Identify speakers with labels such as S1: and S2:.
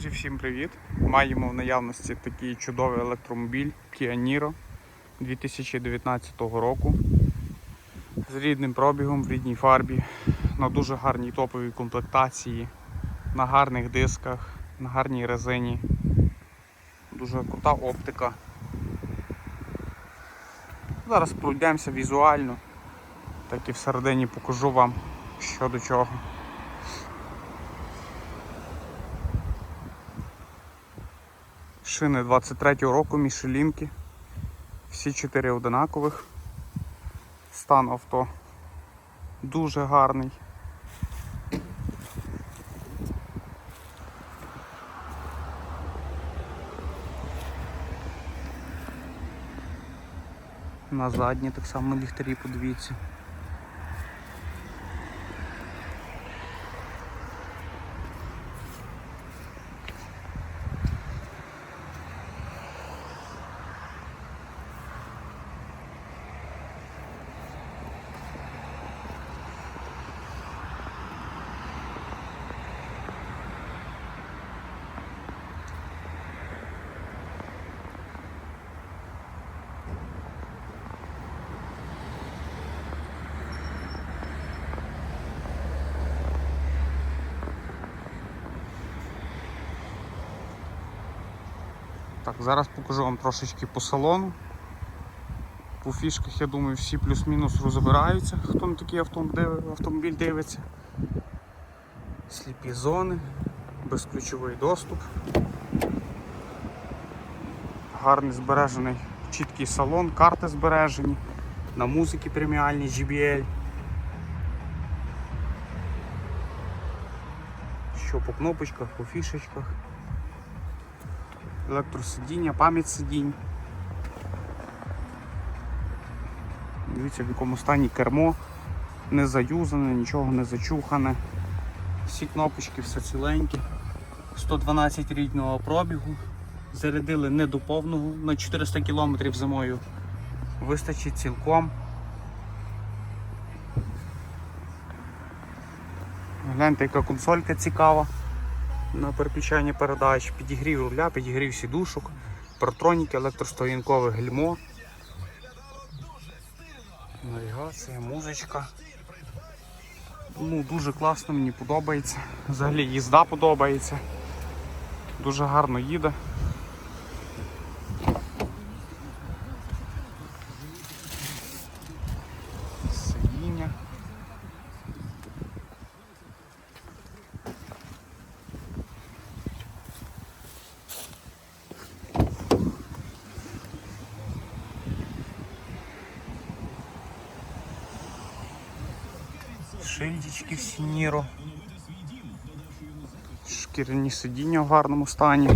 S1: Друзі, всім привіт! Маємо в наявності такий чудовий електромобіль Kia Niro 2019 року з рідним пробігом в рідній фарбі, на дуже гарній топовій комплектації, на гарних дисках, на гарній резині. Дуже крута оптика. Зараз пройдемося візуально, так і всередині покажу вам що до чого. Шини 23-го року мішелінки. Всі чотири одинакових. Стан авто дуже гарний. На задні так само ліхтарі подивіться. Так, зараз покажу вам трошечки по салону. По фішках, я думаю, всі плюс-мінус розбираються, хто на такий автомобіль, дивиться. Сліпі зони, безключовий доступ. Гарний збережений чіткий салон, карти збережені, на музики преміальні JBL. Що по кнопочках, по фішечках електросидіння, пам'ять сидінь. Дивіться в якому стані кермо, не заюзане, нічого не зачухане. Всі кнопочки, все ціленькі. 112 рідного пробігу. Зарядили не до повного, на 400 км зимою. Вистачить цілком. Гляньте, яка консолька цікава на переключання передач, підігрів руля, підігрів сідушок, протроніки, електростоянкове гельмо. Навігація, музичка. Ну, Дуже класно, мені подобається. Взагалі їзда подобається. Дуже гарно їде. Сидіння. Шильдички всі Ніро. Шкіряні сидіння в гарному стані.